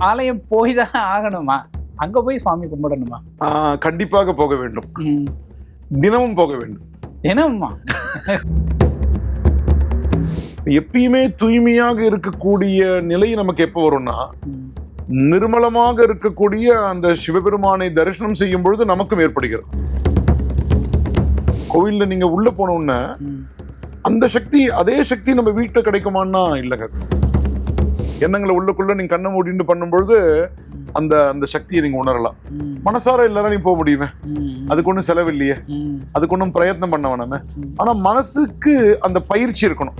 ஆலயம் போய் தான் ஆகணுமா? அங்க போய் சுவாமி கும்பிடணுமா? கண்டிப்பாக போக வேண்டும். தினமும் போக வேண்டும். தினமுமா? எப்பயுமே தூய்மையாக இருக்கக்கூடிய நிலை நமக்கு எப்போ வரும்னா. நிர்மலமாக இருக்கக்கூடிய அந்த சிவபெருமானை தரிசனம் செய்யும் பொழுது நமக்கும் ஏற்படுகிறது. கோவில்ல நீங்க உள்ள போன உடனே ம். அந்த சக்தி அதே சக்தி நம்ம வீட்டுல கிடைக்குமான்னா இல்லைங்க. எண்ணங்களை உள்ளுக்குள்ள நீங்க கண்ணை மூடிட்டு பண்ணும்பொழுது அந்த அந்த சக்தியை நீங்க உணரலாம். மனசார இல்லைன்னா நீ போக முடியுமே. அதுக்கு ஒன்றும் செலவு இல்லையே ம். அதுக்கு ஒன்றும் பிரயத்னம் பண்ண வேணாமே. ஆனா மனசுக்கு அந்த பயிற்சி இருக்கணும்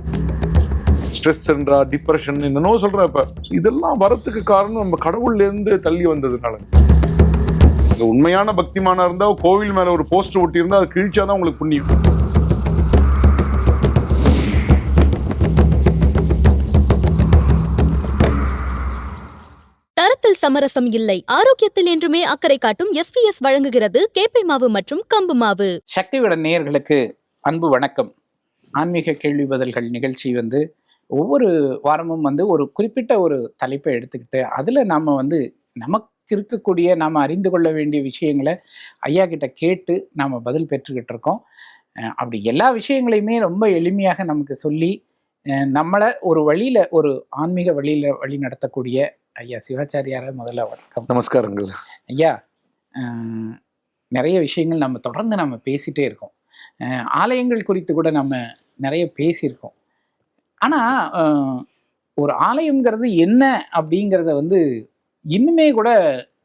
ஸ்ட்ரெஸ் என்றா டிப்ரெஷன் என்னன்னோ சொல்ற இப்ப இதெல்லாம் வரத்துக்கு காரணம் நம்ம கடவுள்ல இருந்து தள்ளி வந்ததுனால உண்மையான பக்திமானா இருந்தா கோவில் மேல ஒரு போஸ்டர் ஒட்டி இருந்தா அது கிழிச்சாதான் உங்களுக்கு புண்ணியம் தரத்தில் சமரசம் இல்லை. ஆரோக்கியத்தில் என்றுமே அக்கறை காட்டும் எஸ்பிஎஸ் வழங்குகிறது கேப்பை மாவு மற்றும் கம்பு மாவு. சக்தியுடன் நேயர்களுக்கு அன்பு வணக்கம். ஆன்மீக கேள்வி பதில்கள் நிகழ்ச்சி வந்து ஒவ்வொரு வாரமும் வந்து ஒரு குறிப்பிட்ட ஒரு தலைப்பை எடுத்துக்கிட்டு அதில் நாம் வந்து நமக்கு இருக்கக்கூடிய நாம் அறிந்து கொள்ள வேண்டிய விஷயங்களை ஐயா கிட்ட கேட்டு நாம் பதில் பெற்றுக்கிட்டு இருக்கோம். அப்படி எல்லா விஷயங்களையுமே ரொம்ப எளிமையாக நமக்கு சொல்லி நம்மளை ஒரு வழியில் ஒரு ஆன்மீக வழியில் வழி நடத்தக்கூடிய ஐயா சிவாச்சாரியார முதல்ல வணக்கம். நமஸ்காரங்கள். ஐயா நிறைய விஷயங்கள் நம்ம தொடர்ந்து நம்ம பேசிட்டே இருக்கோம். ஆலயங்கள் குறித்து கூட நம்ம நிறைய பேசியிருக்கோம். ஆனால் ஒரு ஆலயம்ங்கிறது என்ன அப்படிங்கிறத வந்து இன்னுமே கூட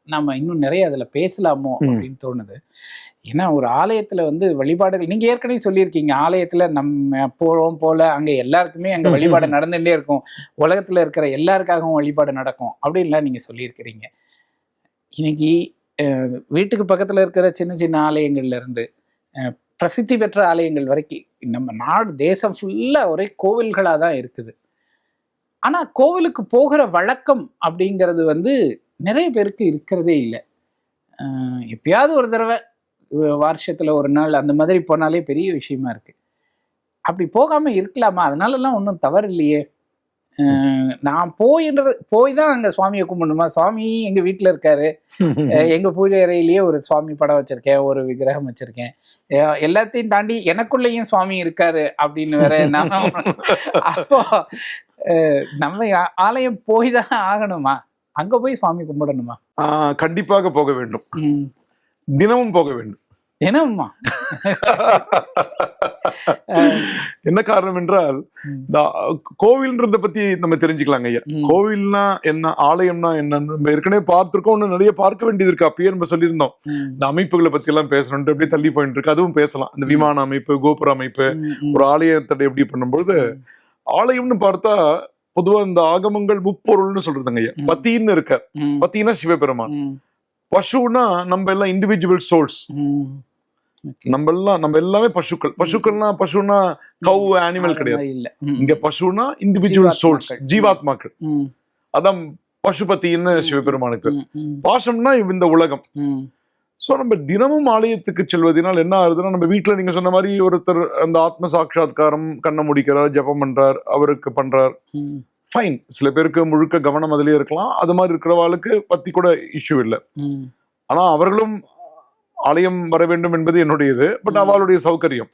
நம்ம இன்னும் நிறைய அதில் பேசலாமோ. அப்படின்னு தோணுது. ஏன்னா ஒரு ஆலயத்தில் வந்து வழிபாடுகள் நீங்கள் ஏற்கனவே சொல்லியிருக்கீங்க ஆலயத்தில் நம்ம போகிறோம் போல அங்கே எல்லாருக்குமே அங்கே வழிபாடு நடந்துகிட்டே இருக்கும். உலகத்தில் இருக்கிற எல்லாருக்காகவும் வழிபாடு நடக்கும். அப்படின்லாம் நீங்கள் சொல்லியிருக்கிறீங்க. இன்னைக்கு வீட்டுக்கு பக்கத்தில் இருக்கிற சின்ன சின்ன ஆலயங்கள்ல இருந்து பிரசித்தி பெற்ற ஆலயங்கள் வரைக்கும் நம்ம நாடு தேசம் ஃபுல்லாக ஒரே கோவில்களாக தான் இருக்குது. ஆனால் கோவிலுக்கு போகிற வழக்கம் அப்படிங்கிறது வந்து நிறைய பேருக்கு இருக்கிறதே இல்லை. எப்பயாவது ஒரு தடவை வருஷத்தில் ஒரு நாள் அந்த மாதிரி போனாலே பெரிய விஷயமா இருக்கு. அப்படி போகாம இருக்கலாமா? அதனாலலாம் ஒன்றும் தவறு இல்லையே. நான் போயின்றது போய் தான் அங்கே சுவாமியை கும்பிடணுமா? சுவாமி எங்கள் வீட்டில் இருக்காரு. அஹ் எங்க பூஜை அறையிலேயே ஒரு சுவாமி படம் வச்சிருக்கேன் ஒரு விக்கிரகம் வச்சிருக்கேன். எல்லாத்தையும் தாண்டி எனக்குள்ளேயும் சுவாமி இருக்காரு அப்படின்னு வேற நான் அப்போ நம்ம ஆலயம் போய் தான் ஆகணுமா? அங்க போய் சுவாமி கும்பிடணுமா? ஆஹ் கண்டிப்பாக போக வேண்டும். தினமும் போக வேண்டும். தினமுமா? என்ன காரணம் என்றால் கோவில்ன்றத பத்தி நம்ம தெரிஞ்சுக்கலாங்க ஐயா. கோவில்னா என்ன ஆலயம்னா என்னன்னு நம்ம ஏற்கனவே பார்த்திருக்கோம் இன்னும் நிறைய பார்க்க வேண்டியது இருக்கு. அப்பயே நம்ம சொல்லியிருந்தோம். இந்த அமைப்புகளை பத்தி எல்லாம் பேசணும்ட்டு அப்படியே தள்ளி போயிட்டு இருக்கு. அதுவும் பேசலாம். இந்த விமான அமைப்பு கோபுர அமைப்பு. ஒரு ஆலயத்தை எப்படி பண்ணும்போது ஆலயம்னு பார்த்தா பொதுவா இந்த ஆகமங்கள் முப்பொருள்னு சொல்றதுங்க ஐயா. பத்தின்னு இருக்க. பத்தினா சிவபெருமான். பசுனா நம்ம எல்லாம் இண்டிவிஜுவல் சோல்ஸ். நம்ம எல்லாம் நம்ம எல்லாமே பசுக்கள். பசுக்கள்னா பசுனா கவ் அனிமல் கிடையாது. இங்க பசுனா இண்டிவிஜுவல் சோல்ஸ் ஜீவாத்மாக்கள். அதான் பசுபத்தின்னு சிவபெருமானுக்கு? பாசம்னா இந்த உலகம். சோ நம்ம தினமும் ஆலயத்துக்கு செல்வதனால் என்ன ஆகுதுன்னா நம்ம வீட்ல நீங்க சொன்ன மாதிரி ஒருத்தர் அந்த ஆத்ம சாட்சாத்காரம் கண்ணை முடிக்கிறார் ஜெபம் பண்றார் அவருக்கு பண்றார். ஃபைன் சில பேருக்கு முழுக்க கவனம் அதுலயே இருக்கலாம் அது மாதிரி இருக்கிறவாளுக்கு பத்தி கூட இஷ்யூ இல்லை. ஆனா அவர்களும் ஆலயம் வர வேண்டும் என்பது என்னுடைய இது பட். அவளுடைய சௌகரியம்.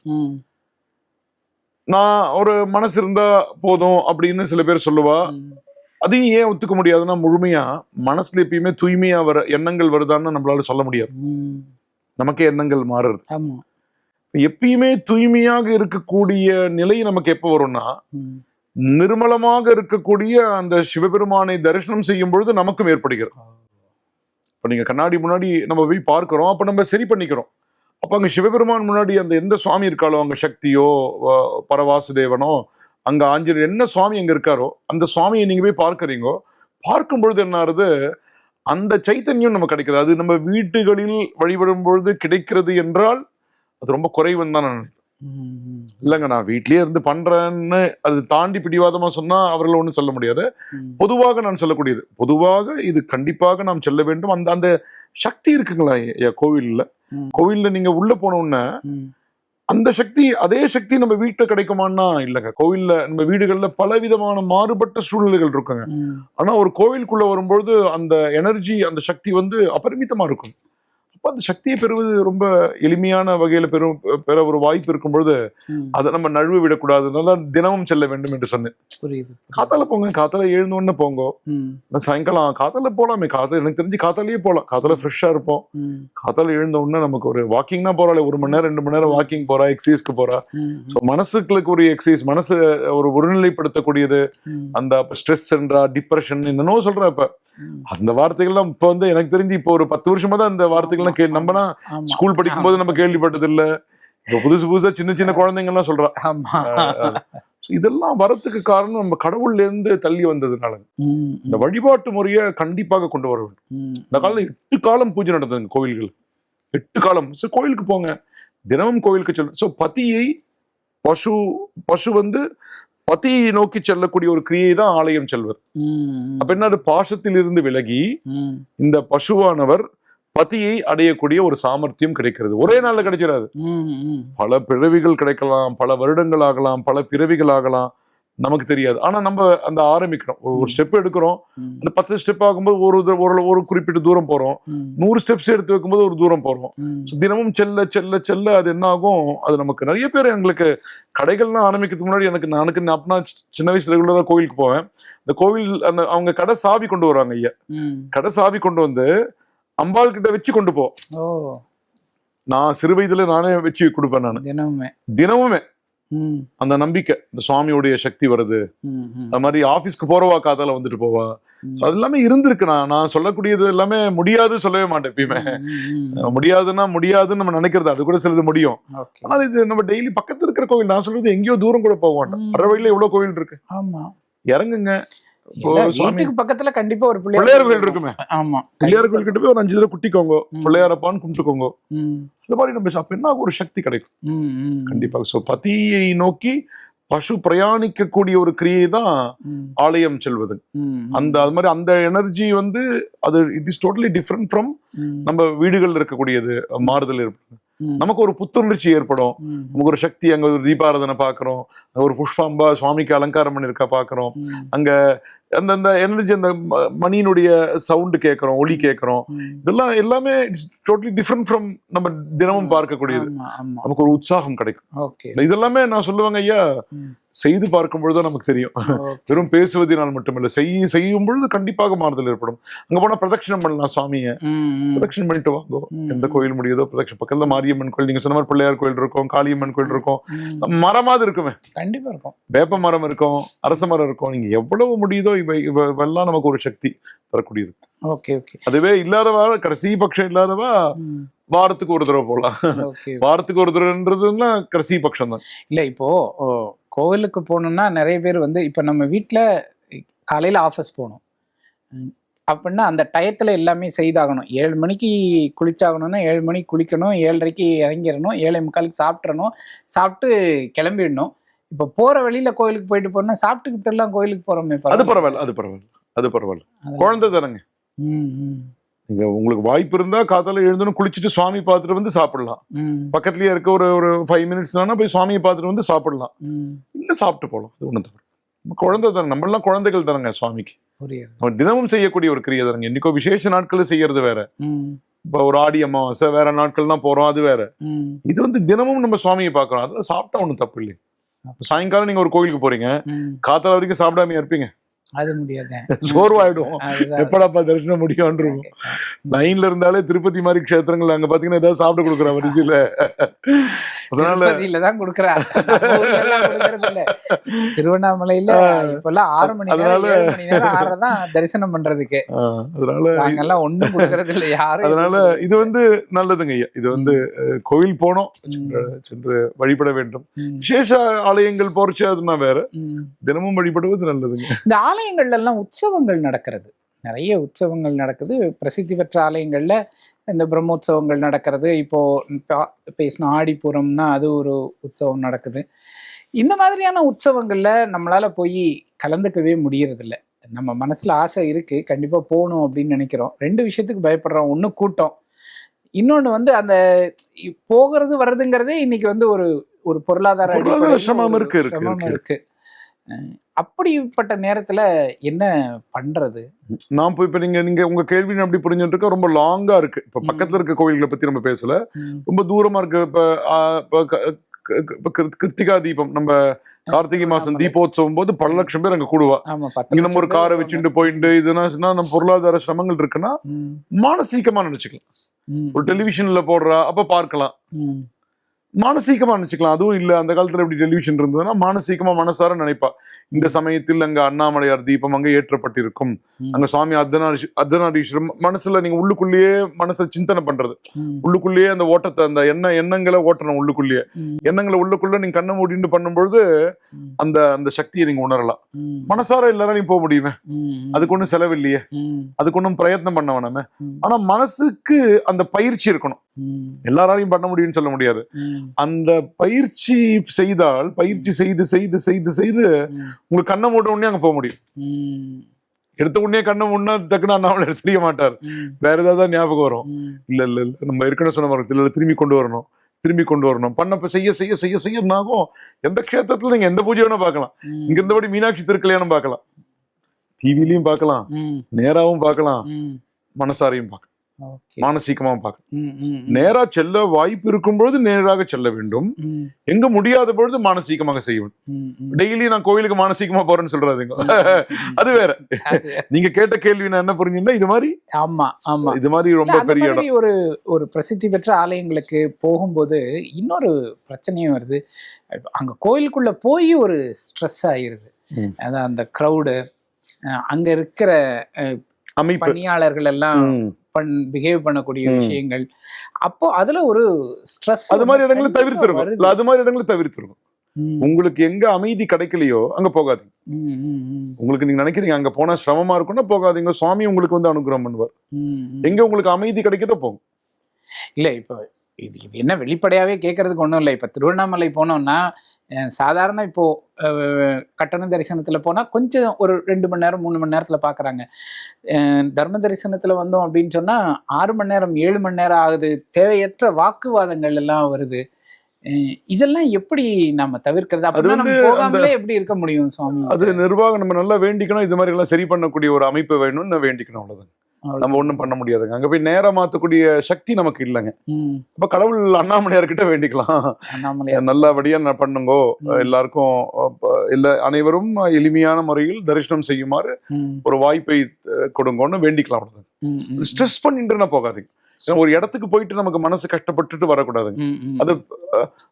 நான் ஒரு மனசு இருந்தா போதும் அப்படின்னு சில பேர் சொல்லுவா. அதையும் ஏன் ஒத்துக்க முடியாதுன்னா முழுமையா மனசுல எப்பயுமே தூய்மையா வர எண்ணங்கள் வருதான்னு நம்மளால சொல்ல முடியாது. நமக்கே எண்ணங்கள் மாறுறது எப்பயுமே தூய்மையாக இருக்கக்கூடிய நிலை நமக்கு எப்போ வரும்னா. நிர்மலமாக இருக்கக்கூடிய அந்த சிவபெருமானை தரிசனம் செய்யும் பொழுது நமக்கும் ஏற்படுகிறது. இப்போ நீங்கள் கண்ணாடி முன்னாடி நம்ம போய் பார்க்குறோம் அப்போ நம்ம சரி பண்ணிக்கிறோம். அப்போ அங்கே சிவபெருமான் முன்னாடி அந்த எந்த சுவாமி இருக்காளோ அங்கே சக்தியோ பரவாசுதேவனோ அங்கே ஆஞ்சநேயர் என்ன சுவாமி அங்கே இருக்காரோ அந்த சுவாமியை நீங்கள் போய் பார்க்குறீங்கோ பார்க்கும் பொழுது என்ன ஆகுது? அந்த சைத்தன்யம் நமக்கு கிடைக்கிறது. அது நம்ம வீட்டுகளில் வழிபடும் பொழுது கிடைக்கிறது என்றால் அது ரொம்ப குறைவுன்னு தான் நான் நினைக்கிறேன். இல்லைங்க நான் வீட்லயே இருந்து பண்றேன்னு அது தாண்டி பிடிவாதமா சொன்னா அவர்கள் ஒன்றும் சொல்ல முடியாது. பொதுவாக நான் சொல்லக்கூடியது. பொதுவாக இது கண்டிப்பாக நாம் செல்ல வேண்டும். அந்த அந்த சக்தி இருக்குங்களா கோவில்ல. கோவில்ல நீங்க உள்ள போன உடனே ம். அந்த சக்தி அதே சக்தி நம்ம வீட்டுல கிடைக்குமான்னா இல்லைங்க. கோவில்ல நம்ம வீடுகள்ல பல விதமான மாறுபட்ட சூழ்நிலைகள் இருக்குங்க. ம், ஆனா ஒரு கோவிலுக்குள்ள வரும்பொழுது அந்த எனர்ஜி அந்த சக்தி வந்து அபரிமிதமா இருக்கும். அப்ப அந்த சக்தியை பெறுவது ரொம்ப எளிமையான வகையில பெறும் பெற ஒரு வாய்ப்பு இருக்கும் பொழுது. அதை நம்ம நழுவ விடக்கூடாது அதனால தினமும் செல்ல வேண்டும் என்று சொன்னேன். காத்தால போங்க காத்தால எழுந்த உடனே போங்க. சாயங்காலம் காத்தால போலாமே காத்தால எனக்கு தெரிஞ்சு காத்தாலேயே போலாம். காத்தால ஃப்ரெஷ்ஷா இருப்போம். காத்தால எழுந்த உடனே நமக்கு ஒரு வாக்கிங்னா போறாளே ஒரு மணி நேரம் ரெண்டு மணி நேரம் வாக்கிங் போறா எக்ஸசைஸ்க்கு போறா. ஸோ மனசுகளுக்கு ஒரு எக்ஸசைஸ் மனசு ஒரு ஒருநிலைப்படுத்தக்கூடியது. அந்த ஸ்ட்ரெஸ் என்றா டிப்ரெஷன் என்னன்னோ சொல்ற இப்ப. அந்த வார்த்தைகள்லாம் இப்ப வந்து எனக்கு தெரிஞ்சு இப்போ ஒரு பத்து வருஷமா தான் அந்த வார்த்தைகள்லாம் நம்பனா ஆமா. ஸ்கூல் படிக்கும் போது நம்ம கேள்விப்பட்டது இல்ல இப்போ புதுசு புதுசா சின்ன சின்ன குழந்தைங்க எல்லாம் சொல்றா. ஆமா. இதெல்லாம் வரத்துக்கு காரணம் நம்ம கடவுள்ல இருந்து தள்ளி வந்ததுனால. இந்த வழிபாட்டு முறையை கண்டிப்பாக கொண்டு வர வேண்டும். இந்த காலத்துல எட்டு காலம் பூஜை நடந்ததுங்க கோவில்கள். எட்டு காலம். ஸோ கோவிலுக்கு போங்க. தினமும் கோவிலுக்கு செல்லும் ஸோ பதியை பசு பசு வந்து பதியை நோக்கி செல்லக்கூடிய ஒரு கிரியை தான் ஆலயம் செல்வது. அப்ப என்ன பாசத்தில் இருந்து விலகி இந்த பசுவானவர் பதியை அடையக்கூடிய ஒரு சாமர்த்தியம் கிடைக்கிறது. ஒரே நாள்ல கிடைச்சிடாது. பல பிறவிகள் கிடைக்கலாம் பல வருடங்கள் ஆகலாம் பல பிறவிகள் ஆகலாம் நமக்கு தெரியாது. ஆனா நம்ம அந்த ஆரம்பிக்கணும் ஒரு- ஒரு ஸ்டெப் எடுக்கிறோம். அந்த பத்து ஸ்டெப் ஆகும்போது ஒரு ஒரு ஒரு குறிப்பிட்ட தூரம் போறோம். நூறு ஸ்டெப்ஸ் எடுத்து வைக்கும்போது ஒரு தூரம் போறோம். தினமும் செல்ல செல்ல செல்ல அது என்ன ஆகும் அது நமக்கு நிறைய பேர் எங்களுக்கு கடைகள்லாம் ஆரம்பிக்கிறதுக்கு முன்னாடி எனக்கு அப்பனா சி- சின்ன வயசுல ரெகுலரா கோவிலுக்கு போவேன். இந்த கோவில் அந்த அவங்க கடை சாவி கொண்டு வருவாங்க ஐயா. கடை சாவி கொண்டு வந்து அம்பாள் கிட்ட வச்சு கொண்டு போ. நான் சிறு வயதுல நானே வச்சு கொடுப்பேன் நான். தினமுமே. தினமுமே. அந்த நம்பிக்கை இந்த சுவாமியோடைய சக்தி வருது. அது மாதிரி ஆபீஸ்க்கு போறவா காதால வந்துட்டு போவா. அது எல்லாமே இருந்திருக்கு. நான் நான் சொல்லக்கூடியது எல்லாமே முடியாது சொல்லவே மாட்டேன் எப்பயுமே. முடியாதுன்னா முடியாதுன்னு நம்ம நினைக்கிறது. அது கூட சிலது முடியும். ஆனால் இது நம்ம டெய்லி பக்கத்துல இருக்கிற கோவில் நான் சொல்றது எங்கேயோ தூரம் கூட போக மாட்டோம். வர வழியில எவ்வளவு கோவில் இருக்கு? ஆமா. இறங்குங்க. வீட்டுக்கு பக்கத்துல கண்டிப்பா ஒரு பிள்ளையார் கோயில் இருக்குமே? ஆமா. பிள்ளையார் கோயில் கிட்ட போய் ஒரு அஞ்சு தடவை குட்டிக்கோங்க. பிள்ளையாரப்பான்னு கும்பிட்டுக்கோங்க. இந்த மாதிரி நம்ம அப்ப என்ன? ஒரு சக்தி கிடைக்கும். கண்டிப்பாக ஸோ பதியை நோக்கி பசு பிரயாணிக்கக்கூடிய ஒரு கிரியை தான் ஆலயம் செல்வது. அந்த அது மாதிரி அந்த எனர்ஜி வந்து அது it is totally different from நம்ம வீடுகள் இருக்கக்கூடியது மாறுதல் ஏற்படும் நமக்கு ஒரு புத்துணர்ச்சி ஏற்படும். நமக்கு ஒரு சக்தி அங்க ஒரு தீபாராதனை பாக்குறோம். ஒரு புஷ்பாம்பா சுவாமிக்கு அலங்காரம் பண்ணிருக்கா பாக்குறோம். ம், அங்க அந்த அந்த எனர்ஜி அந்த மணியினுடைய சவுண்டு கேட்கறோம் ஒலி கேட்கறோம். இதெல்லாம் எல்லாமே இட்ஸ் டோட்டலி டிஃப்ரெண்ட் ஃப்ரம் நம்ம தினமும் பார்க்கக்கூடியது. நமக்கு ஒரு உற்சாகம் கிடைக்கும். இதெல்லாமே நான் சொல்லுவேங்க ஐயா. செய்து பார்க்கும் பொழுது நமக்கு தெரியும். வெறும் பேசுவதனால் மட்டுமில்லை செய்ய செய்யும் பொழுது கண்டிப்பாக மாறுதல் ஏற்படும். அங்க போனா பிரதட்சணம் பண்ணலாம் சுவாமியை. பிரதட்சணம் பண்ணிட்டு வாங்கோ. எந்த கோயில் முடியுதோ பிரதட்சணம். பக்கத்துல மாரியம்மன் கோயில் நீங்க சொன்ன மாதிரி பிள்ளையார் கோயில் இருக்கும் காளியம்மன் கோயில் இருக்கும். மரமாவது இருக்குமே. கண்டிப்பா இருக்கும். வேப்ப மரம் இருக்கும் அரச மரம் இருக்கும். நீங்க எவ்வளவு முடியுதோ இவை இவ- இவெல்லாம் நமக்கு ஒரு சக்தி தரக்கூடியது. Okay okay. அதுவே இல்லாதவா கடைசி பட்சம் இல்லாதவா வாரத்துக்கு ஒரு தடவை போகலாம் ஓகே வாரத்துக்கு ஒரு தடவைன்றதுன்னா கடைசி பட்சம் தான். இல்ல இப்போ கோவிலுக்கு போகணும்னா நிறைய பேர் வந்து இப்ப நம்ம வீட்ல காலையில ஆஃபீஸ் போகணும். அப்படின்னா அந்த டயத்துல எல்லாமே செய்தாகணும். ஏழு மணிக்கு குளிச்சாகணும்னா ஏழு மணிக்கு குளிக்கணும் ஏழரைக்கு இறங்கிடணும் ஏழை முக்காலுக்கு சாப்பிட்றணும் சாப்பிட்டு கிளம்பிடணும். இப்போ போற வழியில கோயிலுக்கு போயிட்டு போனா சாப்பிட்டுக்கிட்டு எல்லாம் கோயிலுக்கு போறோமே அது பரவாயில்ல அது பரவாயில்ல அது பரவாயில்ல. குழந்தை தானங்க. நீங்க உங்களுக்கு வாய்ப்பு இருந்தா காத்தால எழுந்தணும் குளிச்சுட்டு சுவாமி பார்த்துட்டு வந்து சாப்பிடலாம். பக்கத்துலயே இருக்க ஒரு ஒரு ஃபைவ் மினிட்ஸ் தானே போய் சுவாமியை பார்த்துட்டு வந்து சாப்பிடலாம். இல்ல சாப்பிட்டு போகலாம் அது ஒண்ணு தவிர நம்ம குழந்தை தானே நம்மளாம் குழந்தைகள் தானங்க சுவாமிக்கு. நம்ம தினமும் செய்யக்கூடிய ஒரு கிரியை தானங்க. இன்னைக்கோ விசேஷ நாட்கள் செய்யறது வேற. இப்போ ஒரு ஆடி அமாவாசை வேற நாட்கள்லாம் போறோம் அது வேற. இது வந்து தினமும் நம்ம சுவாமியை பார்க்கறோம் அதெல்லாம் சாப்பிட்டா ஒண்ணும் தப்பு இல்லை சாயங்காலம் நீங்க ஒரு கோயிலுக்கு போறீங்க. காத்தால வரைக்கும் சாப்பிடாம இருப்பீங்க. அது முடியாது. சோர்வாயிடும். எப்படாப்பா தரிசனம் முடியும் லைன்ல இருந்தாலே திருப்பதி மாதிரி க்ஷேத்திரங்கள் அங்க பாத்தீங்கன்னா ஏதாவது சாப்பிட கொடுக்குற வரிசையில. திருப்பதியில தான் கொடுக்குறா. நம்ம ஊர்ல எல்லாம் திருவண்ணாமலையில ஆறு மணி நேரம் அதனால- ஏழு மணி நேரம் ஆறதான் தரிசனம் பண்றதுக்கு. அதனால நாங்கெல்லாம் ஒண்ணும் கொடுக்கறது இல்ல யாரும் அதனால இது வந்து நல்லதுங்க ஐயா. இது வந்து கோவில் போனோம் சென்று வழிபட வேண்டும். விசேஷ ஆலயங்கள் போறச்சு அதுனா வேற. தினமும் வழிபடுவது நல்லதுங்க. இந்த ஆலயங்கள்ல எல்லாம் உற்சவங்கள் நடக்கிறது. நிறைய உற்சவங்கள் நடக்குது. பிரசித்தி பெற்ற ஆலயங்கள்ல இந்த பிரம்மோற்சவங்கள் நடக்கிறது. இப்போ பா- பேசின ஆடிப்பூரம்னா அது ஒரு உற்சவம் நடக்குது. இந்த மாதிரியான உற்சவங்கள்ல நம்மளால போய் கலந்துக்கவே முடியறதில்ல. நம்ம மனசுல ஆசை இருக்கு. கண்டிப்பா போகணும் அப்படின்னு நினைக்கிறோம். ரெண்டு விஷயத்துக்கு பயப்படுறோம். ஒண்ணு கூட்டம். இன்னொன்னு வந்து அந்த போகிறது வர்றதுங்கிறதே இன்னைக்கு வந்து ஒரு ஒரு பொருளாதார சிரமம் இருக்கு, அப்படிப்பட்ட நேரத்துல என்ன பண்றது? நான் போய் இப்ப நீங்க நீங்க உங்க கேள்வி அப்படி புரிஞ்சுட்டு இருக்க ரொம்ப லாங்கா இருக்கு. இப்ப. பக்கத்துல இருக்க கோயில்களை பத்தி நம்ம பேசல. ரொம்ப தூரமா இருக்கு. இப்ப கிருத்திகா தீபம். நம்ம கார்த்திகை மாசம். தீபோத்சவம் போது பல லட்சம் பேர் அங்க கூடுவா. இங்க நம்ம ஒரு காரை வச்சுட்டு போயிட்டு இதுனா நம்ம பொருளாதார சிரமங்கள் இருக்குன்னா மானசீகமா நினைச்சுக்கலாம். ஒரு டெலிவிஷன்ல போடுறா அப்ப பார்க்கலாம். ம், மானசீகமா நினைச்சுக்கலாம். அதுவும் இல்ல அந்த காலத்துல எப்படி டெலிவிஷன் இருந்ததுன்னா மானசீகமா மனசார நினைப்பா. இந்த சமயத்தில் அங்க அண்ணாமலையார் தீபம் அங்க ஏற்றப்பட்டிருக்கும். அங்க சுவாமி அர்த்தநாரீஷ் அர்த்தநாரீஸ்வரம் மனசுல நீங்க உள்ளுக்குள்ளேயே மனசை சிந்தனை பண்றது. ம், உள்ளுக்குள்ளேயே அந்த ஓட்டத்தை அந்த எண்ண எண்ணங்களை ஓட்டணும் உள்ளுக்குள்ளேயே. எண்ணங்களை உள்ளுக்குள்ள நீங்க கண்ணை மூடிட்டு பண்ணும்பொழுது அந்த அந்த சக்தியை நீங்க உணரலாம். மனசார நீ போக முடியுமே? அதுக்கு ஒண்ணும் செலவு இல்லையே ம், அதுக்கு ஒண்ணும் பிரயத்னம் பண்ண வேணாமே? ம், ஆனா மனசுக்கு அந்த பயிற்சி இருக்கணும். எல்லாராலையும் பண்ண முடியும்னு சொல்ல முடியாது. அந்த பயிற்சி செய்தால் பயிற்சி செய்து செய்து செய்து செய்து உங்களுக்கு கண்ணை மூட உடனே அங்க போக முடியும். எடுத்த உடனே கண்ணை முன்னா டக்குன்னு அண்ணாமலை தெரிய மாட்டார். வேற ஏதாவது ஞாபகம் வரும். இல்ல இல்ல இல்ல நம்ம ஏற்கனவே சொன்ன மாதிரி இல்ல திரும்பி கொண்டு வரணும். திரும்பி கொண்டு வரணும். பண்ணப்ப செய்ய செய்ய செய்ய செய்ய ஆகும்? எந்த க்ஷேத்திரத்துல நீங்க எந்த பூஜை வேணா பார்க்கலாம். ம், இங்க இருந்தபடி மீனாட்சி திருக்கல்யாணம் பார்க்கலாம். டிவிலையும் பார்க்கலாம். நேராவும் பார்க்கலாம். மனசாரையும் பார்க்கலாம். ஓகே. மானசீகமாவும் பார்க்கலாம் ம், ம், ம், நேரா செல்ல வாய்ப்பு இருக்கும் பொழுது நேராக செல்ல வேண்டும். எங்க முடியாத பொழுது மானசீகமாக செய்ய வேண்டும். ம், ம். டெய்லி நான் கோயிலுக்கு மானசீகமா போறேன்னு சொல்றாதுங்க அது வேற. நீங்க கேட்ட கேள்வி நான் என்ன புரிஞ்சுன்னா இது மாதிரி ஆமா ஆமா. இது மாதிரி ரொம்ப பெரிய ஒரு ஒரு பிரசித்தி பெற்ற ஆலயங்களுக்கு போகும்போது இன்னொரு பிரச்சனையும் வருது. அங்க கோயிலுக்குள்ள போய் ஒரு ஸ்ட்ரெஸ் ஆயிருது. அதான் அந்த க்ரௌடு அங்க இருக்கிற அமைப்பு. பணியாளர்கள் எல்லாம். பண் பிஹேவ் பண்ணக்கூடிய. விஷயங்கள். அப்போ அதுல ஒரு ஸ்ட்ரெஸ் அது மாதிரி இடங்களை தவிர்த்திருக்கும் அது மாதிரி இடங்களை தவிர்த்திருக்கும் உங்களுக்கு எங்க அமைதி கிடைக்கலையோ அங்க போகாதீங்க. உங்களுக்கு நீங்க நினைக்கிறீங்க அங்க போனா சிரமமா இருக்கும்னா போகாதீங்க. சுவாமி உங்களுக்கு வந்து அனுகிரகம் பண்ணுவார். எங்க உங்களுக்கு அமைதி கிடைக்கிறதோ போகும் இல்ல இப்போ இது இது என்ன வெளிப்படையாவே கேட்கறதுக்கு ஒண்ணும் இல்லை. இப்ப திருவண்ணாமலை போனோம்னா சாதாரண இப்போ கட்டண தரிசனத்துல போனா கொஞ்சம் ஒரு ரெண்டு மணி நேரம் மூணு மணி நேரத்துல பாக்குறாங்க. அஹ், தர்ம தரிசனத்துல வந்தோம் அப்படின்னு சொன்னா ஆறு மணி நேரம் ஏழு மணி நேரம் ஆகுது. தேவையற்ற வாக்குவாதங்கள் எல்லாம் வருது. இதெல்லாம் எப்படி நம்ம தவிர்க்கிறது? அப்படின்னா நம்ம போகாமலே எப்படி இருக்க முடியும் சுவாமி? அது நிர்வாகம் நம்ம நல்லா வேண்டிக்கணும். இது மாதிரி எல்லாம் சரி பண்ணக்கூடிய ஒரு அமைப்பு வேணும்னு வேண்டிக்கணும் அவ்வளவுதான். நம்ம ஒண்ணும் பண்ண முடியாதுங்க. அங்க போய் நேரா மாத்தக்கூடிய சக்தி நமக்கு இல்லைங்க. ம், அப்ப கடவுள் அண்ணாமலையார் கிட்ட வேண்டிக்கலாம். அண்ணாமலையார். நல்லபடியா நான் பண்ணுங்கோ. எல்லாருக்கும் இல்ல அனைவரும் எளிமையான முறையில் தரிசனம் செய்யுமாறு ஒரு வாய்ப்பை கொடுங்கன்னு வேண்டிக்கலாம் ஸ்ட்ரெஸ் பண்ணிட்டு போகாதீங்க. ஒரு இடத்துக்கு போயிட்டு நமக்கு மனசு கஷ்டப்பட்டுட்டு வரக்கூடாதுங்க. ம். அது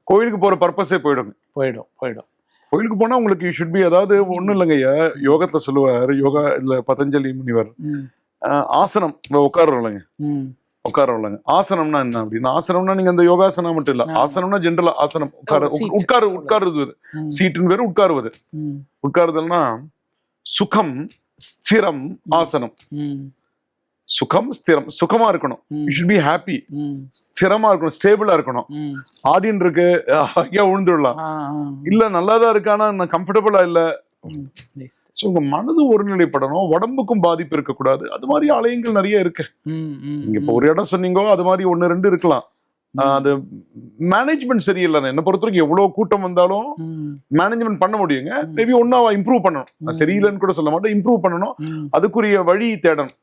கோயிலுக்கு போற பர்பஸே போயிடுங்க. போயிடும் போயிடும். கோயிலுக்கு போனா உங்களுக்கு ஷுட் பி அதாவது ஒண்ணும் இல்லைங்க. ஐயா யோகத்துல சொல்லுவார் யோகா இல்ல பதஞ்சலி முனிவர். ஆசனம். உட்காரோம் இல்லைங்க இல்லைங்க ஆசனம்னா என்ன அப்படின்னா ஆசனம்னா நீங்க அந்த யோகாசனம் மட்டும் இல்ல. ஆசனம்னா ஜென்ரலா ஆசனம். உட்கார. உட்காரு உட்காருது ம், சீட்டுன்னு பேரு உட்காருவது. உட்காருதல்னா சுகம் ஸ்திரம் ஆசனம். சுகம் ஸ்திரம். சுகமா இருக்கணும். யூ ஷுட் பி ஹாப்பி ஸ்திரமா இருக்கணும். ஸ்டேபிளா இருக்கணும். ஆடியன் இருக்கு. ஐயா விழுந்துடலாம் இல்ல நல்லாதான் இருக்கு ஆனா நான் கம்ஃபர்டபுளா இல்ல. ம், next. ஸோ உங்க மனது ஒருநிலைப்படணும் உடம்புக்கும் பாதிப்பு இருக்கக்கூடாது. அது மாதிரி ஆலயங்கள் நிறைய இருக்கு. நீங்க இப்போ ஒரு இடம் சொன்னீங்கோ அது மாதிரி ஒன்னு ரெண்டு இருக்கலாம். அது மேனேஜ்மெண்ட் சரியில்லை. என்ன பொறுத்த வரைக்கும் எவ்வளவு கூட்டம் வந்தாலும் மேனேஜ்மெண்ட் பண்ண முடியுங்க. மேபி ஒன்னா இம்ப்ரூவ் பண்ணணும். சரியில்லைன்னு கூட சொல்ல மாட்டேன். இம்ப்ரூவ் பண்ணணும். அதுக்குரிய வழி தேடணும்.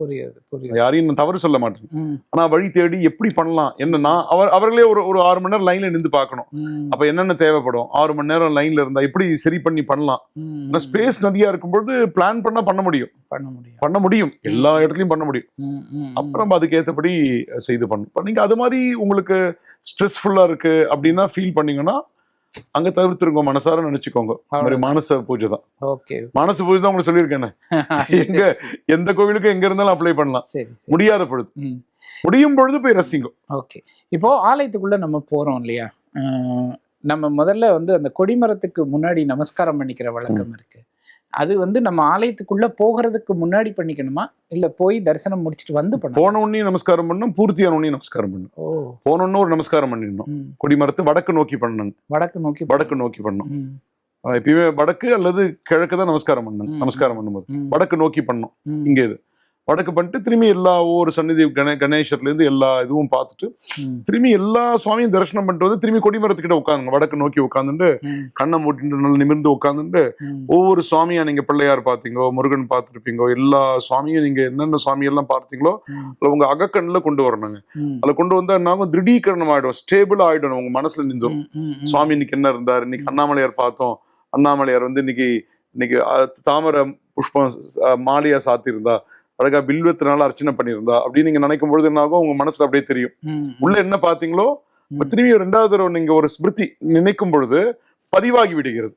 புரியுது புரியுது. யாரையும் நான் தவறு சொல்ல மாட்டேன். ஆனா வழி தேடி எப்படி பண்ணலாம் என்னன்னா அவர் அவர்களே ஒரு ஒரு ஆறு மணி நேரம் லைன்ல நின்று பார்க்கணும். அப்ப என்னென்ன தேவைப்படும்? ஆறு மணி நேரம் லைன்ல இருந்தா எப்படி சரி பண்ணி பண்ணலாம்? ஆனா ஸ்பேஸ் நிறைய இருக்கும்போது பிளான் பண்ணா பண்ண முடியும். பண்ண முடியும். பண்ண முடியும். எல்லா இடத்துலயும் பண்ண முடியும். அப்புறம் அதுக்கு ஏத்தபடி செய்து பண்ணணும். இப்ப நீங்க அது மாதிரி உங்களுக்கு ஸ்ட்ரெஸ்ஃபுல்லா இருக்கு அப்படின்னா ஃபீல் பண்ணீங்கன்னா அங்க தவிர்த்துருங்க மனசார நினைச்சுக்கோங்க. மாதிரி மானச பூஜை தான். ஓகே. மானச பூஜை தான் உங்களுக்கு சொல்லியிருக்கேன். எங்க எந்த கோவிலுக்கும் எங்க இருந்தாலும் அப்ளை பண்ணலாம். முடியாத பொழுது. முடியும் பொழுது போய் ரசிங்க. ஓகே. இப்போ ஆலயத்துக்குள்ள நம்ம போறோம் இல்லையா? நம்ம முதல்ல வந்து அந்த கொடிமரத்துக்கு முன்னாடி நமஸ்காரம் பண்ணிக்கிற வழக்கம் இருக்கு. அது வந்து நம்ம ஆலயத்துக்குள்ள போகிறதுக்கு முன்னாடி பண்ணிக்கணுமா? இல்ல போய் தரிசனம் முடிச்சிட்டு வந்து போன உடனே நமஸ்காரம் பண்ணணும் பூர்த்தியான உடனே நமஸ்காரம் பண்ணணும். ஓ. போன ஒரு நமஸ்காரம் பண்ணிடணும். கொடிமரத்து வடக்கு நோக்கி பண்ணணும். வடக்கு நோக்கி வடக்கு நோக்கி பண்ணணும். ம், ஆஹ் எப்பயுமே வடக்கு அல்லது கிழக்கு தான் நமஸ்காரம் பண்ணணும். ம். நமஸ்காரம் பண்ணும்போது. வடக்கு நோக்கி பண்ணணும். ம், இங்க இது. வடக்கு பண்ணிட்டு திரும்பி எல்லா ஒவ்வொரு சந்நிதி கணே கணேசர்ல இருந்து எல்லா இதுவும் பார்த்துட்டு திரும்பி எல்லா சுவாமியும் தரிசனம் பண்ணிட்டு வந்து திரும்பி கொடிமரத்துக்கிட்ட உட்காந்துங்க வடக்கு நோக்கி உட்காந்துட்டு கண்ணை மூட்டிட்டு நல்லா நிமிர்ந்து உட்காந்துட்டு ஒவ்வொரு சுவாமியா நீங்க பிள்ளையார் பாத்தீங்கோ முருகன் பார்த்திருப்பீங்கோ எல்லா சுவாமியும் நீங்க என்னென்ன சுவாமி எல்லாம் பார்த்தீங்களோ அதுல உங்க அகக்கண்ணுல கொண்டு வரணுங்க. அதுல கொண்டு வந்தா நாங்க திடீகரணம் ஆயிடும். ஸ்டேபிள் ஆயிடும் உங்க மனசுல நின்றும். சுவாமி இன்னைக்கு என்ன இருந்தார்? இன்னைக்கு அண்ணாமலையார் பார்த்தோம். அண்ணாமலையார் வந்து இன்னைக்கு இன்னைக்கு தாமரை புஷ்பம் மாலையா சாத்தியிருந்தா அழகா பில்வத்தினால அர்ச்சனை பண்ணியிருந்தா அப்படின்னு நீங்க நினைக்கும் பொழுது என்ன ஆகும் உங்க மனசுல அப்படியே தெரியும். உள்ள என்ன பாத்தீங்களோ. திரும்பி ரெண்டாவது தடவை நீங்க ஒரு ஸ்மிருதி நினைக்கும் பொழுது பதிவாகி விடுகிறது.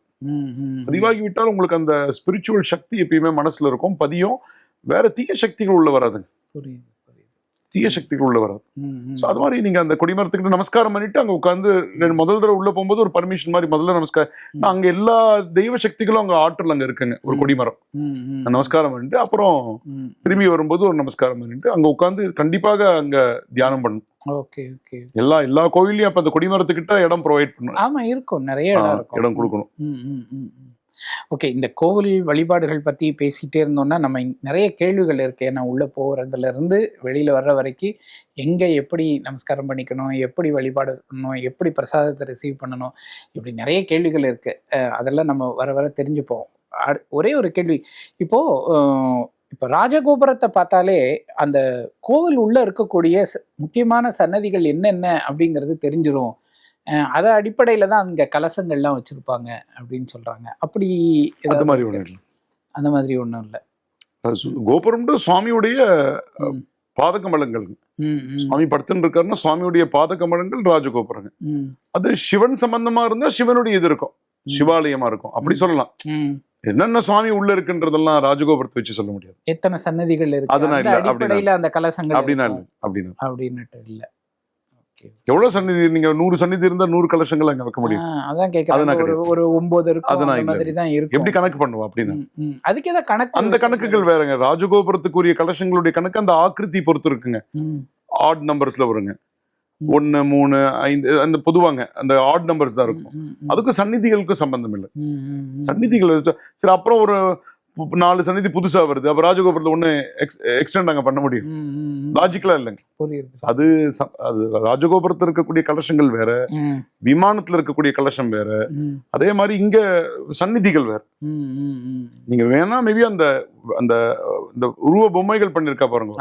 பதிவாகி விட்டால் உங்களுக்கு அந்த ஸ்பிரிச்சுவல் சக்தி எப்பயுமே மனசுல இருக்கும். பதியும் வேற தீய சக்திகள் உள்ள வராதுங்க. புரியுது. தீய சக்திகள் உள்ள வராது. ஸோ அது மாதிரி நீங்க அந்த கொடிமரத்துக்கிட்ட நமஸ்காரம் பண்ணிட்டு அங்க உட்காந்து முதல் தடவை உள்ள போகும்போது ஒரு பர்மிஷன் மாதிரி முதல்ல நமஸ்காரம். நான் அங்க எல்லா தெய்வ சக்திகளும் அங்க ஆற்றல் அங்க இருக்குங்க. ஒரு. கொடிமரம். நமஸ்காரம் பண்ணிட்டு அப்புறம். திரும்பி வரும்போது ஒரு நமஸ்காரம் பண்ணிட்டு அங்க உட்காந்து கண்டிப்பாக அங்க தியானம் பண்ணணும். Okay okay. எல்லா எல்லா கோயிலையும் அப்ப அந்த கொடிமரத்துக்கிட்ட இடம் ப்ரொவைட் பண்ணணும். ஆமா இருக்கும். நிறைய இடம் கொடுக்கணும். ஓகே இந்த கோவில் வழிபாடுகள் பற்றி பேசிகிட்டே இருந்தோம்னா நம்ம நிறைய கேள்விகள் இருக்கு. ஏன்னா உள்ளே போகிறதுலேருந்து வெளியில் வர்ற வரைக்கும் எங்கே எப்படி நமஸ்காரம் பண்ணிக்கணும்? எப்படி வழிபாடு பண்ணணும்? எப்படி பிரசாதத்தை ரிசீவ் பண்ணணும்? இப்படி நிறைய கேள்விகள் இருக்குது அதெல்லாம் நம்ம வர வர தெரிஞ்சுப்போம். ஒரே ஒரு கேள்வி. இப்போது இப்போ ராஜகோபுரத்தை பார்த்தாலே அந்த கோவில் உள்ளே இருக்கக்கூடிய முக்கியமான சன்னதிகள் என்னென்ன அப்படிங்கிறது தெரிஞ்சிடும் அத அடிப்படையில தான் அங்க கலசங்கள்லாம் வச்சிருப்பாங்க அப்படின்னு சொல்றாங்க. அப்படி அந்த மாதிரி? ஒண்ணு இல்லை. அந்த மாதிரி ஒண்ணும் இல்ல. கோபுரம்ன்றது சுவாமியுடைய ம். பாத கமலங்கள் ம், ம், சுவாமி படுத்துன்னு இருக்காருன்னா சுவாமியுடைய பாத கமலங்கள் ராஜகோபுரங்க அது சிவன் சம்பந்தமா இருந்தா சிவனுடைய இது இருக்கும். சிவாலயமா இருக்கும். அப்படி சொல்லலாம். என்னென்ன சுவாமி உள்ள இருக்குன்றதெல்லாம் ராஜகோபுரத்தை வச்சு சொல்ல முடியாது. எத்தனை சன்னதிகள் இருக்கு? இல்ல, அப்படின்னா அந்த கலசங்கள் அப்படின்னா அப்படின்னா அப்படின்னுட்டு இல்ல. எவ்வளவு சந்நிதி நீங்க நூறு சந்நிதி இருந்தா நூறு கலசங்கள் அங்க வைக்க முடியும். அதான் அது கேட்கறேன் ஒரு ஒன்பது இருக்கும். மாதிரி தான் இருக்கும். எப்படி கணக்கு பண்ணுவோம் அப்படின்னா. அதுக்கு ஏதாவது கணக்கு அந்த கணக்குகள் வேறங்க. ராஜகோபுரத்துக்குரிய கலசங்களுடைய கணக்கு அந்த ஆக்கிருதி பொறுத்து இருக்குங்க ஆட் நம்பர்ஸ்ல வருங்க. ஒன்னு மூணு ஐந்து அந்த பொதுவாங்க. அந்த ஆட் நம்பர்ஸ் தான் இருக்கும். அதுக்கும் சந்நிதிகளுக்கும் சம்பந்தம் இல்லை. சந்நிதிகள் சரி அப்புறம் ஒரு நாலு சந்நிதி புதுசா வருது. அப்ப ராஜகோபுரத்துல ஒண்ணு எக்ஸ்டெண்ட் அங்க பண்ண முடியும். லாஜிக்கலா இல்லைங்க. அது அது ராஜகோபுரத்துல இருக்கக்கூடிய கலசங்கள் வேற. விமானத்துல இருக்கக்கூடிய கலசம் வேற. அதே மாதிரி இங்க சந்நிதிகள் வேற. நீங்க வேணா மேபி அந்த அந்த இந்த உருவ பொம்மைகள் பண்ணிருக்கா பாருங்க.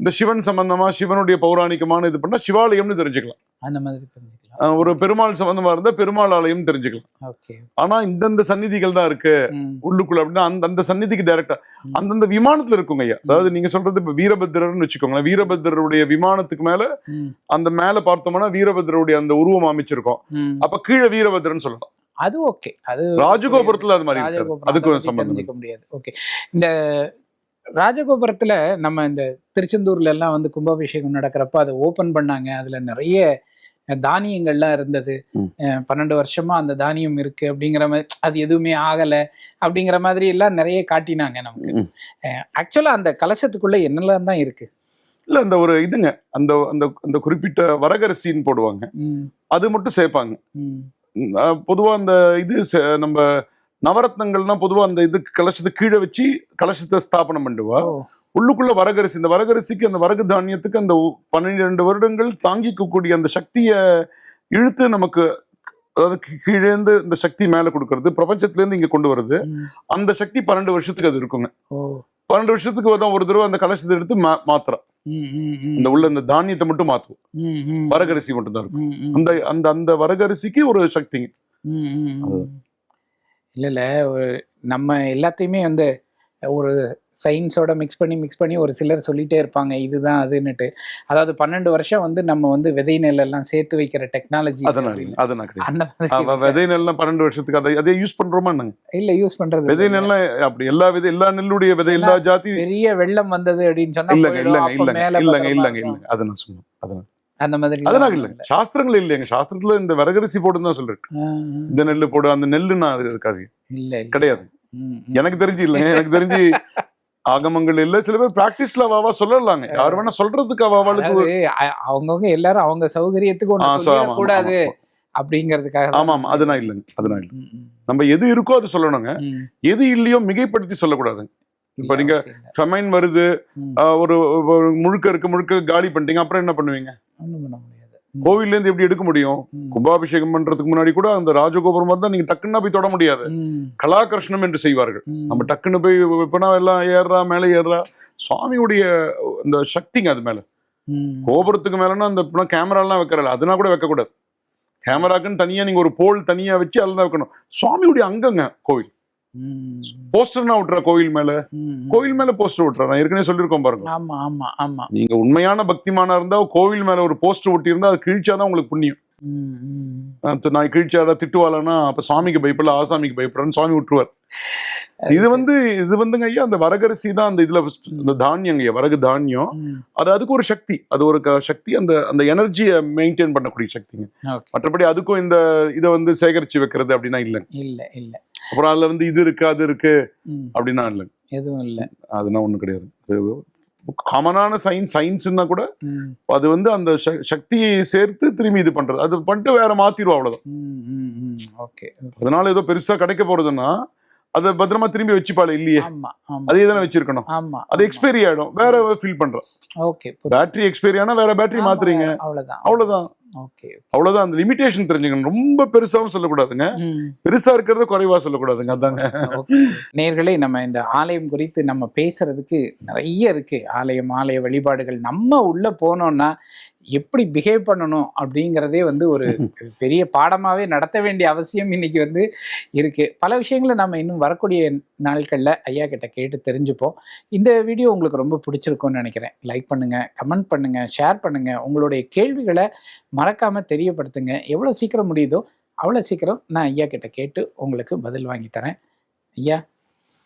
இந்த சிவன் சம்பந்தமா சிவனுடைய பௌராணிகமான இது பண்ணா சிவாலயம்னு தெரிஞ்சுக்கலாம். அந்த மாதிரி தெரிஞ்சுக்கலாம். ஒரு பெருமாள் சம்பந்தமா இருந்தா பெருமாள் ஆலயம் தெரிஞ்சுக்கலாம் ஆனா இந்தந்த சந்நிதிகள் தான் இருக்கு. உள்ளுக்குள்ள அப்படின்னா அந்த அந்த சந்நிதிக்கு டைரக்டா. அந்தந்த விமானத்துல இருக்குங்க ஐயா. அதாவது நீங்க சொல்றது இப்ப வீரபத்திரர்னு வச்சுக்கோங்களேன். வீரபத்திரருடைய விமானத்துக்கு மேல அந்த மேல பார்த்தோம்னா வீரபத்திரருடைய அந்த உருவம் அமைச்சிருக்கோம். அப்ப கீழே வீரபத்திரன் சொல்லலாம். அது ஓகே. அது ராஜகோபுரத்துல அது மாதிரி அதுக்கு சம்பந்தம் முடியாது. ஓகே. இந்த ராஜகோபுரத்துல நம்ம இந்த திருச்செந்தூர்ல எல்லாம் வந்து கும்பாபிஷேகம் நடக்கிறப்ப அதை ஓபன் பண்ணாங்க. அதுல நிறைய தானியங்கள்லாம் இருந்தது. பன்னெண்டு வருஷமா அந்த தானியம் இருக்கு அப்படிங்கிற மாதிரி அது எதுவுமே ஆகல அப்படிங்கிற மாதிரி எல்லாம் நிறைய காட்டினாங்க நமக்கு. ஆக்சுவலா அந்த கலசத்துக்குள்ள என்னெல்லாம் தான் இருக்கு? இல்ல அந்த ஒரு இதுங்க. அந்த அந்த அந்த குறிப்பிட்ட வரகரிசின்னு போடுவாங்க. அது மட்டும் சேர்ப்பாங்க பொதுவா அந்த இது நம்ம நவரத்னங்கள்னா பொதுவா அந்த இது கலசத்தை கீழே வச்சு கலசத்தை ஸ்தாபனம் பண்ணுவா. உள்ளுக்குள்ள வரகரிசி இந்த வரகரிசிக்கு அந்த வரகு தானியத்துக்கு அந்த பன்னிரெண்டு வருடங்கள் தாங்கிக்கக்கூடிய அந்த சக்தியை இழுத்து நமக்கு அதாவது கீ- கீழே இருந்து இந்த சக்தி மேல கொடுக்கறது பிரபஞ்சத்துல இருந்து இங்க கொண்டு வருது அந்த சக்தி பன்னெண்டு வருஷத்துக்கு அது இருக்குங்க. பன்னெண்டு வருஷத்துக்கு தான் ஒரு தடவை அந்த கலசத்தை எடுத்து மா- மாத்துறோம் ம், ம், ம், இந்த உள்ள இந்த தானியத்தை மட்டும் மாத்துவோம் வரகரிசி மட்டும் தான் இருக்கும். அந்த அந்த அந்த வரகரிசிக்கு ஒரு சக்திங்க. இல்ல இல்ல. ஒரு நம்ம எல்லாத்தையுமே வந்து ஒரு சயின்ஸோட மிக்ஸ் பண்ணி மிக்ஸ் பண்ணி ஒரு சிலர் சொல்லிட்டே இருப்பாங்க. இதுதான் அதுன்னுட்டு. அதாவது பன்னெண்டு வருஷம் வந்து நம்ம வந்து விதை நெல் எல்லாம் சேர்த்து வைக்கிற டெக்னாலஜி அந்த விதை நெல்லாம் பன்னெண்டு வருஷத்துக்கு அதை அதே யூஸ் பண்றோமா இல்ல யூஸ் பண்றது விதை. நெல்லாம் அப்படி எல்லா விதை எல்லா நெல்லுடைய விதை எல்லா ஜாதி பெரிய வெள்ளம் வந்தது அப்படின்னு சொன்னா இல்லங்க. இல்லங்க இல்லங்க இல்லங்க இல்லங்க அதை நான் சொன்னேன். அதனால அந்த மாதிரி அதனால இல்லைங்க சாஸ்திரங்கள் இல்லைங்க. சாஸ்திரத்துல இந்த வரகரிசி போடுன்னு தான் சொல்றேன். இந்த நெல்லு போடு அந்த நெல்லு நான் இருக்காது. இல்ல இல்ல. கிடையாது. எனக்கு தெரிஞ்சு இல்லைங்க எனக்கு தெரிஞ்சு ஆகமங்கள் இல்ல. சில பேர் பிராக்டிஸ்ல அவாவா சொல்லலாங்க. யார் வேணா சொல்றதுக்கு அவாவாளுக்கு அவங்கவங்க எல்லாரும் அவங்க சௌகரியத்துக்கு ஆமா, கூடாது. அப்படிங்கிறதுக்காக. ஆமா ஆமா. அது நான் இல்லைங்க. அது நான் இல்லை. ம், ம், நம்ம எது இருக்கோ அது சொல்லணுங்க. எது இல்லையோ மிகைப்படுத்தி சொல்லக்கூடாதுங்க இப்ப நீங்க. ஃபெமைன் வருது ஒரு முழுக்க இருக்கு முழுக்க காலி பண்ணிட்டீங்க அப்புறம் என்ன பண்ணுவீங்க ஒண்ணும் பண்ண முடியாது. கோவில்ல இருந்து எப்படி எடுக்க முடியும். கும்பாபிஷேகம் பண்றதுக்கு முன்னாடி கூட அந்த ராஜகோபுரம் வந்தா நீங்க டக்குன்னா போய் தொட முடியாது. கலாகர்ஷணம் என்று செய்வார்கள். நம்ம டக்குன்னு போய் இப்பனா எல்லாம் ஏறுறா மேலே ஏறுறா சுவாமியுடைய அந்த சக்திங்க அது மேல. கோபுரத்துக்கு மேலன்னா அந்த கேமரா எல்லாம் வைக்கிறல அதனா கூட வைக்கக்கூடாது கேமராக்குன்னு தனியா நீங்க ஒரு போல் தனியா வச்சு அதில் தான் வைக்கணும் சுவாமியுடைய அங்கங்க கோவில். போஸ்டர்னா விட்டுற கோவில் மேல. ம். கோவில் மேல போஸ்டர் விட்டுற நான் ஏற்கனவே சொல்லியிருக்கோம் பாருங்க. ஆமா ஆமா ஆமா. நீங்க உண்மையான பக்திமானா இருந்தா கோவில் மேல ஒரு போஸ்டர் ஒட்டி இருந்தா அது கிழிச்சாதான் உங்களுக்கு புண்ணியம். நான் கிழிச்சாடா திட்டுவாளனா அப்ப சுவாமிக்கு பயப்படல ஆசாமிக்கு பயப்படுறேன்னு சுவாமி விட்டுருவார். இது வந்து இது வந்துங்க ஐயா அந்த வரகரிசி தான் அந்த இதுல இந்த தானியங்க ஐயா வரகு தானியம். அது அதுக்கு ஒரு சக்தி. அது ஒரு சக்தி அந்த அந்த எனர்ஜியை மெயின்டைன் பண்ணக்கூடிய சக்திங்க. மற்றபடி அதுக்கும் இந்த இதை வந்து சேகரிச்சு வைக்கிறது அப்படின்னா இல்லைங்க. இல்ல இல்ல. அப்புறம் அதுல வந்து இது இருக்கு அது இருக்கு. அப்படின்னா இல்லைங்க. எதுவும் இல்ல. அதெல்லாம் ஒண்ணும் கிடையாது. காமனான சயின்ஸ் சயின்ஸ்னா கூட. அது வந்து அந்த சக்தியை சேர்த்து திரும்பி இது பண்றது. அது பண்ணிட்டு வேற மாத்திரும் அவ்வளவுதான். ஓகே அதனால ஏதோ பெருசா கிடைக்க போறதுன்னா அதை பத்திரமா திரும்பி வச்சுப்பாள் இல்லையே? ஆமா ஆமா. அதே தானே வச்சிருக்கணும். ஆமா அது எக்ஸ்பைரி ஆயிடும். வேற ஃபில் பண்றோம். ஓகே பேட்டரி எக்ஸ்பைரி ஆனா வேற பேட்டரி மாத்துறீங்க. அவ்வளவுதான். அவ்வளவுதான். ஓகே அவ்வளவுதான். அந்த லிமிடேஷன் தெரிஞ்சுக்கணும். ரொம்ப பெருசாவும் சொல்லக்கூடாதுங்க. பெருசா இருக்கிறத குறைவா சொல்லக்கூடாதுங்க அதாங்க. நேர்களே நம்ம இந்த ஆலயம் குறித்து நம்ம பேசுறதுக்கு நிறைய இருக்கு. ஆலயம் ஆலய வழிபாடுகள். நம்ம உள்ள போனோம்னா எப்படி பிஹேவ் பண்ணணும் அப்படிங்கிறதே வந்து ஒரு பெரிய பாடமாவே நடத்த வேண்டிய அவசியம் இன்னைக்கு வந்து இருக்கு. பல விஷயங்களை நம்ம இன்னும் வரக்கூடிய நாட்கள்ல ஐயா கிட்ட கேட்டு தெரிஞ்சுப்போம். இந்த வீடியோ உங்களுக்கு ரொம்ப பிடிச்சிருக்கும்னு நினைக்கிறேன். லைக் பண்ணுங்க கமெண்ட் பண்ணுங்க ஷேர் பண்ணுங்க. உங்களுடைய கேள்விகளை மறக்காம தெரியப்படுத்துங்க. எவ்வளவு சீக்கிரம் முடியுதோ அவ்வளோ சீக்கிரம் நான் ஐயா கிட்ட கேட்டு உங்களுக்கு பதில் வாங்கி தரேன். ஐயா